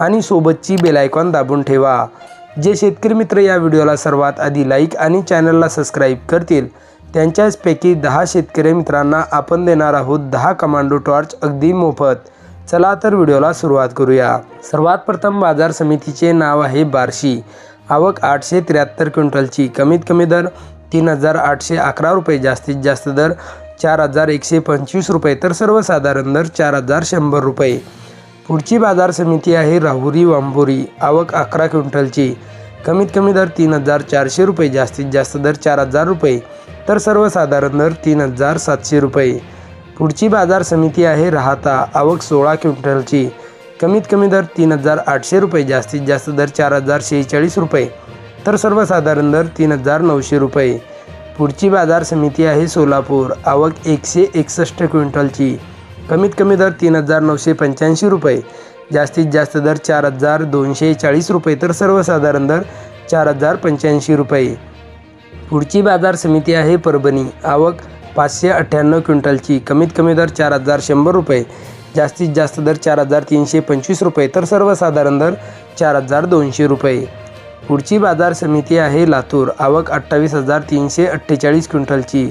आणि सोबतची बेलायकॉन दाबून ठेवा. जे शेतकरी मित्र या व्हिडिओला सर्वात आधी लाईक आणि चॅनलला सबस्क्राईब करतील त्यांच्याचपैकी दहा शेतकरी मित्रांना आपण देणार आहोत दहा कमांडो टॉर्च अगदी मोफत. चला तर व्हिडिओला सुरुवात करूया. सर्वात प्रथम बाजार समितीचे नाव आहे बार्शी. आवक आठशे त्र्याहत्तर क्विंटलची. कमीत कमी दर तीन हजार आठशे अकरा रुपये. जास्तीत जास्त दर चार हजार एकशे पंचवीस रुपये. तर सर्वसाधारण दर चार हजार शंभर रुपये. पुढची बाजार समिती आहे राहुरी वांबोरी. आवक अकरा क्विंटलची. कमीत कमी दर तीन हजार चारशे रुपये जास्तीत जास्त दर चार हजार रुपये तर सर्वसाधारण दर तीन हजार सातशे रुपये. पुढची बाजार समिती आहे राहता. आवक सोळा क्विंटलची. कमीत कमी दर तीन हजार आठशे रुपये जास्तीत जास्त दर चार हजार शेहेचाळीस रुपये तर सर्वसाधारण दर तीन हजार नऊशे रुपये. पुढची बाजार समिती आहे सोलापूर. आवक एकशे एकसष्ट क्विंटलची. कमीत कमी दर तीन हजार नऊशे पंच्याऐंशी रुपये. जास्तीत जास्त दर चार हजार दोनशे चाळीस रुपये तर सर्वसाधारण दर चार हजार पंच्याऐंशी रुपये. पुढची बाजार समिती आहे परभणी. आवक पाचशे अठ्ठ्याण्णव क्विंटलची. कमीत कमी दर चार हजार शंभर रुपये. जास्तीत जास्त दर चार हजार तीनशे पंचवीस रुपये तर सर्वसाधारण दर चार हजार दोनशे रुपये. पुढची बाजार समिती आहे लातूर. आवक अठ्ठावीस हजार तीनशे अठ्ठेचाळीस क्विंटलची.